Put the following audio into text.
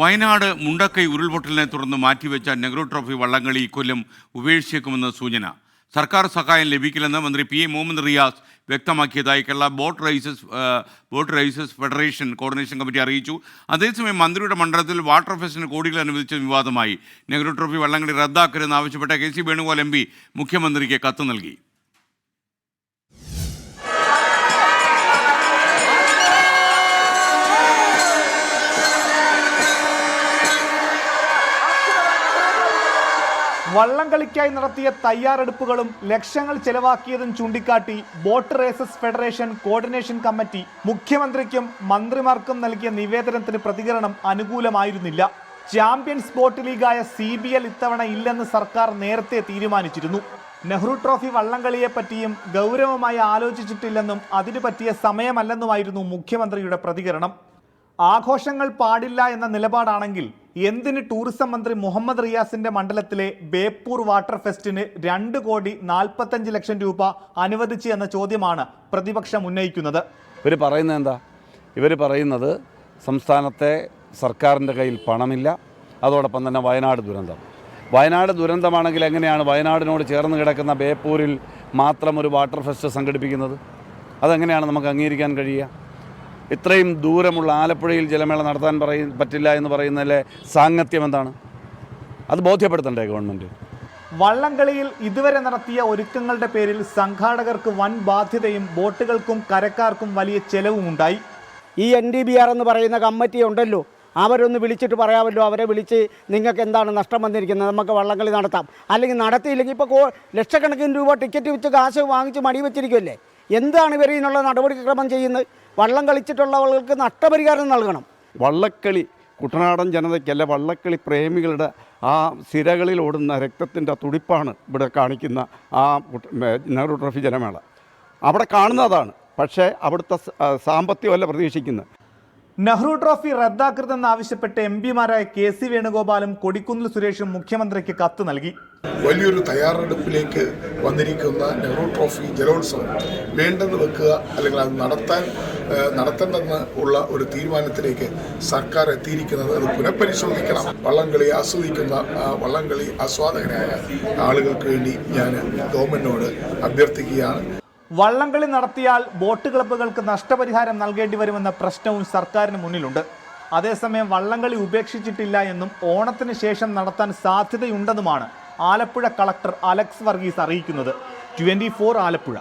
വയനാട് മുണ്ടക്കൈ ഉരുൾപൊട്ടലിനെ തുടർന്ന് മാറ്റിവെച്ച നെഹ്റു ട്രോഫി വള്ളംകളി ഇക്കൊല്ലം ഉപേക്ഷിച്ചേക്കുമെന്ന് സൂചന. സർക്കാർ സഹായം ലഭിക്കില്ലെന്ന് മന്ത്രി P A Muhammad Riyas വ്യക്തമാക്കിയതായി Kerala boat races boat races federation coordination committee അറിയിച്ചു. അതേസമയം മന്ത്രിയുടെ മണ്ഡലത്തിൽ വാട്ടർ ഫെസ്റ്റിന് കോടികൾ അനുവദിച്ച വിവാദമായി. നെഹ്റു ട്രോഫി വള്ളംകളി റദ്ദാക്കരുതെന്ന് ആവശ്യപ്പെട്ട കെ സി വേണുഗോപാൽ എം മുഖ്യമന്ത്രിക്ക് കത്ത് നൽകി. വള്ളംകളിക്കായി നടത്തിയ തയ്യാറെടുപ്പുകളും ലക്ഷങ്ങൾ ചെലവാക്കിയതും ചൂണ്ടിക്കാട്ടി boat races federation coordination committee മുഖ്യമന്ത്രിക്കും മന്ത്രിമാർക്കും നൽകിയ നിവേദനത്തിന് പ്രതികരണം അനുകൂലമായിരുന്നില്ല. ചാമ്പ്യൻസ് ബോട്ട് ലീഗായ സി ബി എൽ ഇത്തവണ ഇല്ലെന്ന് സർക്കാർ നേരത്തെ തീരുമാനിച്ചിരുന്നു. നെഹ്റു ട്രോഫി വള്ളംകളിയെ പറ്റിയും ഗൗരവമായി ആലോചിച്ചിട്ടില്ലെന്നും അതിനു പറ്റിയ സമയമല്ലെന്നുമായിരുന്നു മുഖ്യമന്ത്രിയുടെ പ്രതികരണം. ആഘോഷങ്ങൾ പാടില്ല എന്ന നിലപാടാണെങ്കിൽ എന്തിന് ടൂറിസം മന്ത്രി മുഹമ്മദ് റിയാസിന്റെ മണ്ഡലത്തിലെ ബേപ്പൂർ വാട്ടർ ഫെസ്റ്റിന് രണ്ട് കോടി നാൽപ്പത്തഞ്ച് ലക്ഷം രൂപ അനുവദിച്ചു എന്ന ചോദ്യമാണ് പ്രതിപക്ഷം ഉന്നയിക്കുന്നത്. ഇവർ പറയുന്നത് എന്താ? ഇവർ പറയുന്നത് സംസ്ഥാനത്തെ സർക്കാരിന്റെ കയ്യിൽ പണമില്ല. അതോടൊപ്പം തന്നെ വയനാട് ദുരന്തം. വയനാട് ദുരന്തമാണെങ്കിൽ എങ്ങനെയാണ് വയനാടിനോട് ചേർന്ന് കിടക്കുന്ന ബേപ്പൂരിൽ മാത്രം ഒരു വാട്ടർ ഫെസ്റ്റ് സംഘടിപ്പിക്കുന്നത്? അതെങ്ങനെയാണ് നമുക്ക് അംഗീകരിക്കാൻ കഴിയുക? ഇത്രയും ദൂരമുള്ള ആലപ്പുഴയിൽ ജലമേള നടത്താൻ പറയ പറ്റില്ല എന്ന് പറയുന്നതിലെ സാങ്കത്യം എന്താണ്? അത് ബോധ്യപ്പെടുത്തണ്ടേ ഗവൺമെന്റ് വള്ളംകളിയിൽ ഇതുവരെ നടത്തിയ ഒരുക്കങ്ങളുടെ പേരിൽ സംഘാടകർക്ക് വൻ ബാധ്യതയും ബോട്ടുകൾക്കും കരക്കാർക്കും വലിയ ചെലവും ഉണ്ടായി ഈ എൻ ഡി ബി ആർ എന്ന് പറയുന്ന കമ്മിറ്റി ഉണ്ടല്ലോ. അവരൊന്ന് വിളിച്ചിട്ട് പറയാമല്ലോ. അവരെ വിളിച്ച് നിങ്ങൾക്ക് എന്താണ് നഷ്ടം വന്നിരിക്കുന്നത്? നമുക്ക് വള്ളംകളി നടത്താം. അല്ലെങ്കിൽ നടത്തിയില്ലെങ്കിൽ ഇപ്പോൾ ലക്ഷക്കണക്കിന് രൂപ ടിക്കറ്റ് വിറ്റ് കാശ് വാങ്ങിച്ച് മടി വെച്ചിരിക്കുമല്ലേ എന്താണ് ഇവർ ഇതിനുള്ള നടപടിക്രമം ചെയ്യുന്നത്? വള്ളം കളിച്ചിട്ടുള്ളവർക്ക് നഷ്ടപരിഹാരം നൽകണം. വള്ളക്കളി കുട്ടനാടൻ ജനതയ്ക്കല്ല വള്ളക്കളി പ്രേമികളുടെ ആ സിരകളിൽ ഓടുന്ന രക്തത്തിന്റെ തുടിപ്പാണ് ഇവിടെ കാണിക്കുന്ന ആ നെഹ്റു ട്രോഫി ജനമേള. അവിടെ കാണുന്നതാണ് പക്ഷേ അവിടുത്തെ സാമ്പത്തികമല്ല പ്രതീക്ഷിക്കുന്നത്. നെഹ്റു ട്രോഫി റദ്ദാക്കരുതെന്നാവശ്യപ്പെട്ട് എം പിമാരായ കെ സി വേണുഗോപാലും കൊടിക്കുന്നിൽ സുരേഷും മുഖ്യമന്ത്രിക്ക് കത്ത് നൽകി. വലിയൊരു തയ്യാറെടുപ്പിലേക്ക് വന്നിരിക്കുന്ന നെഹ്റു ട്രോഫി ജലോത്സവം വേണ്ടെന്ന് വെക്കുക അല്ലെങ്കിൽ അത് നടത്താൻ നടത്തേണ്ടെന്ന് ഉള്ള ഒരു തീരുമാനത്തിലേക്ക് സർക്കാർ എത്തിയിരിക്കുന്നത് അത് പുനഃപരിശോധിക്കണം. വള്ളംകളി ആസ്വദിക്കുന്ന വള്ളംകളി ആസ്വാദകരായ ആളുകൾക്ക് വേണ്ടി ഞാൻ ഗവൺമെന്റിനോട് അഭ്യർത്ഥിക്കുകയാണ്. വള്ളംകളി നടത്തിയാൽ ബോട്ട് ക്ലബ്ബുകൾക്ക് നഷ്ടപരിഹാരം നൽകേണ്ടി വരുമെന്ന പ്രശ്നവും സർക്കാരിന് മുന്നിലുണ്ട്. അതേസമയം വള്ളംകളി ഉപേക്ഷിച്ചിട്ടില്ല എന്നും ഓണത്തിന് ശേഷം നടത്താൻ സാധ്യതയുണ്ടെന്നുമാണ് ആലപ്പുഴ കളക്ടർ അലക്സ് വർഗീസ് അറിയിക്കുന്നത്. ട്വന്റി ആലപ്പുഴ.